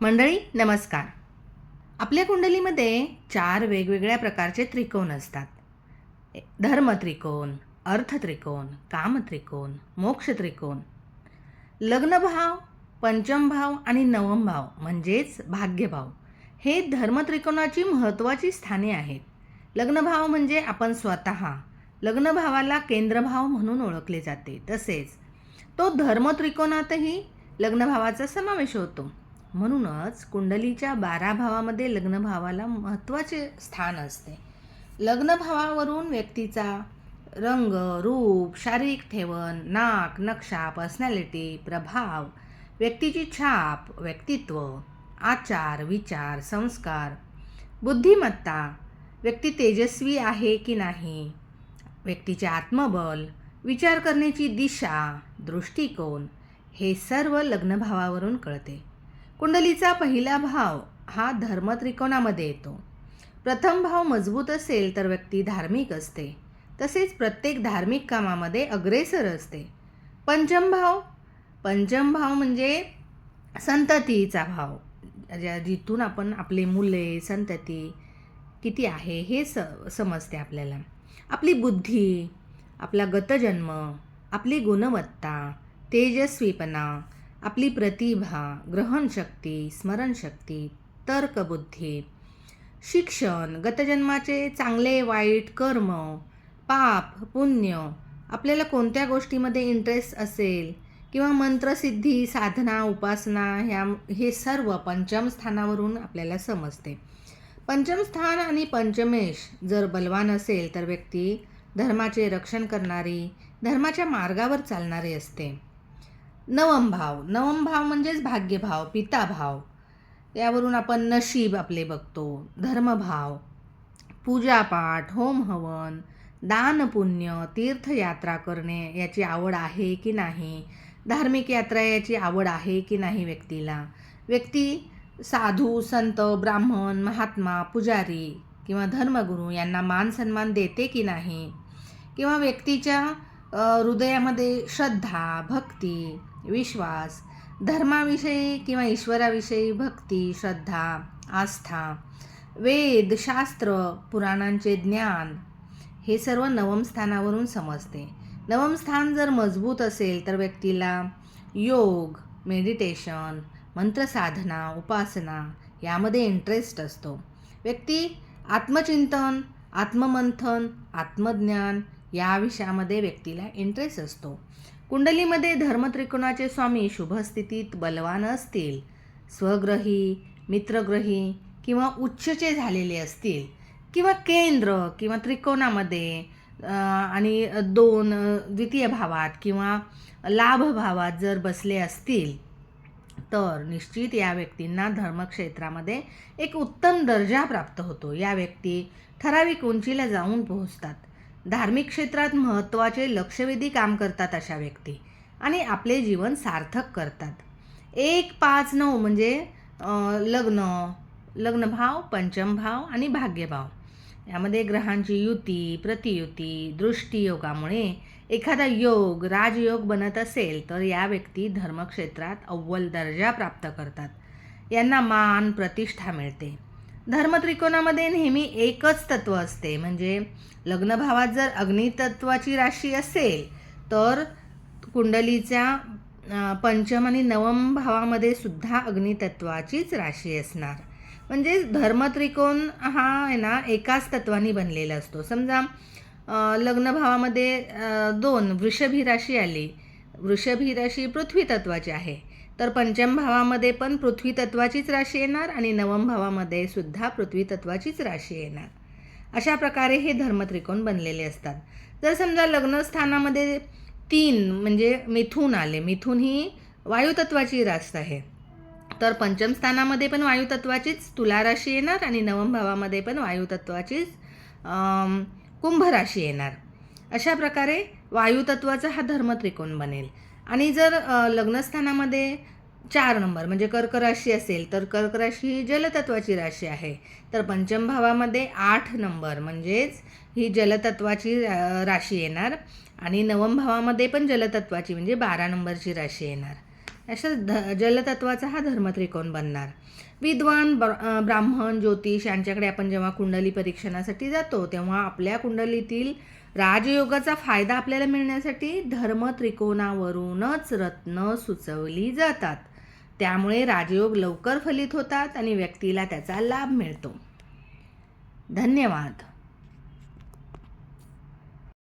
मंडळी नमस्कार. आपल्या कुंडलीमध्ये चार वेगवेगळ्या प्रकारचे त्रिकोण असतात. धर्म त्रिकोण अर्थ त्रिकोण काम त्रिकोण मोक्ष त्रिकोण. लग्नभाव पंचमभाव आणि नवमभाव म्हणजेच भाग्यभाव हे धर्मत्रिकोणाची महत्त्वाची स्थाने आहेत. लग्नभाव म्हणजे आपण स्वतः लग्नभावाला केंद्रभाव म्हणून ओळखले जाते. तसेच तो धर्मत्रिकोणातही लग्नभावाचा समावेश होतो. म्हणूनच कुंडलीच्या बारा भावामध्ये लग्नभावाला महत्त्वाचे स्थान असते. लग्नभावावरून व्यक्तीचा रंग रूप शारीरिक ठेवण नाक नक्षा पर्सनॅलिटी प्रभाव व्यक्तीची छाप व्यक्तित्व आचार विचार संस्कार बुद्धिमत्ता व्यक्ती तेजस्वी आहे की नाही व्यक्तीचे आत्मबल विचार करण्याची दिशा दृष्टिकोन हे सर्व लग्नभावावरून कळते. कुंडलीचा पहिला भाव हा धर्मत्रिकोणामध्ये येतो. प्रथम भाव मजबूत असेल तर व्यक्ती धार्मिक असते. तसेच प्रत्येक धार्मिक कामामध्ये अग्रेसर असते. पंचम भाव पंचम भाव म्हणजे संततीचा भाव. ज्या जिथून आपण आपले मुले संतती किती आहे हे स समजते आपल्याला. आपली बुद्धी आपला गतजन्म आपली गुणवत्ता तेजस्वीपणा आपली प्रतिभा ग्रहणशक्ती स्मरणशक्ती तर्कबुद्धी शिक्षण गतजन्माचे चांगले वाईट कर्म पाप पुण्य आपल्याला कोणत्या गोष्टीमध्ये इंटरेस्ट असेल किंवा मंत्रसिद्धी साधना उपासना ह्या हे सर्व पंचम स्थानावरून आपल्याला समजते. पंचम स्थान आणि पंचमेश जर बलवान असेल तर व्यक्ती धर्माचे रक्षण करणारी धर्माच्या मार्गावर चालणारी असते. नवम भाव. नवम भाव म्हणजेच भाग्यभाव पिताभाव. यावरून आपण नशीब आपले बघतो धर्मभाव. पूजापाठ होम हवन दान पुण्य तीर्थयात्रा करणे याची आवड आहे की नाही? धार्मिक यात्रा याची आवड आहे की नाही व्यक्तीला? व्यक्ती साधू संत ब्राह्मण महात्मा पुजारी किंवा धर्मगुरू यांना मान सन्मान देते की नाही? किंवा व्यक्तीच्या हृदयामध्ये श्रद्धा भक्ती विश्वास धर्माविषयी किंवा ईश्वराविषयी भक्ती श्रद्धा आस्था वेद शास्त्र पुराणांचे ज्ञान हे सर्व नवम स्थानावरून समजते. नवम स्थान जर मजबूत असेल तर व्यक्तीला योग मेडिटेशन मंत्रसाधना उपासना यामध्ये इंटरेस्ट असतो. व्यक्ती आत्मचिंतन आत्ममंथन आत्मज्ञान या विषयामध्ये व्यक्तीला इंटरेस्ट असतो. कुंडलीमध्ये धर्मत्रिकोणाचे स्वामी शुभस्थितीत बलवान असतील स्वग्रही मित्रग्रही किंवा उच्चचे झालेले असतील किंवा केंद्र किंवा त्रिकोणामध्ये आणि दोन द्वितीय भावात किंवा लाभ भावात जर बसले असतील तर निश्चित या व्यक्तींना धर्मक्षेत्रामध्ये एक उत्तम दर्जा प्राप्त होतो. या व्यक्ती ठराविक उंचीला जाऊन पोहोचतात. धार्मिक क्षेत्रात महत्त्वाचे लक्षवेधी काम करतात अशा व्यक्ती आणि आपले जीवन सार्थक करतात. एक पाच नऊ म्हणजे लग्न लग्नभाव पंचमभाव आणि भाग्यभाव. यामध्ये ग्रहांची युती प्रतियुती दृष्टीयोगामुळे एखादा योग राजयोग बनत असेल तर या व्यक्ती धर्मक्षेत्रात अव्वल दर्जा प्राप्त करतात. यांना मान प्रतिष्ठा मिळते. धर्मत्रिकोणामध्ये नेहमी एकच तत्व असते. म्हणजे लग्नभावात जर अग्नितत्वाची राशी असेल तर कुंडलीच्या पंचम आणि नवम भावामध्ये सुद्धा अग्नितत्वाचीच राशी असणार. म्हणजे धर्मत्रिकोण हा आहे ना एकाच तत्वानी बनलेला असतो. समजा लग्नभावामध्ये दोन वृषभी राशी आली. वृषभी राशी पृथ्वी तत्वाची आहे. तर पंचम भावामध्ये पण पृथ्वी तत्वाचीच राशी येणार आणि नवम भावामध्ये सुद्धा पृथ्वी तत्वाचीच राशी येणार. अशा प्रकारे हे धर्मत्रिकोण बनलेले असतात. जर समजा लग्नस्थानामध्ये तीन म्हणजे मिथून आले मिथून ही वायुतत्वाची रास आहे. तर पंचम स्थानामध्ये पण वायुतत्वाचीच तुला राशी येणार आणि नवम भावामध्ये पण वायुतत्वाचीच कुंभ राशी येणार. अशा प्रकारे वायुतत्वाचा हा धर्मत्रिकोण बनेल. आणि जर लग्नस्थानामध्ये चार नंबर म्हणजे कर्क राशी असेल तर कर्क राशी ही जलतत्वाची राशी आहे. तर पंचम भावामध्ये आठ नंबर म्हणजेच ही जलतत्वाची राशी येणार. आणि नवम भावामध्ये पण जलतत्वाची म्हणजे बारा नंबरची राशी येणार. अशा ध जलतत्वाचा हा धर्मत्रिकोण बनणार. विद्वान ब्र ब्राह्मण ज्योतिष यांच्याकडे आपण जेव्हा कुंडली परीक्षणासाठी जातो तेव्हा आपल्या कुंडलीतील राजयोगाचा फायदा आपल्याला मिळण्यासाठी धर्मत्रिकोणावरूनच रत्न सुचवली जातात. त्यामुळे राजयोग लवकर फलित होतात आणि व्यक्तीला त्याचा लाभ मिळतो. धन्यवाद.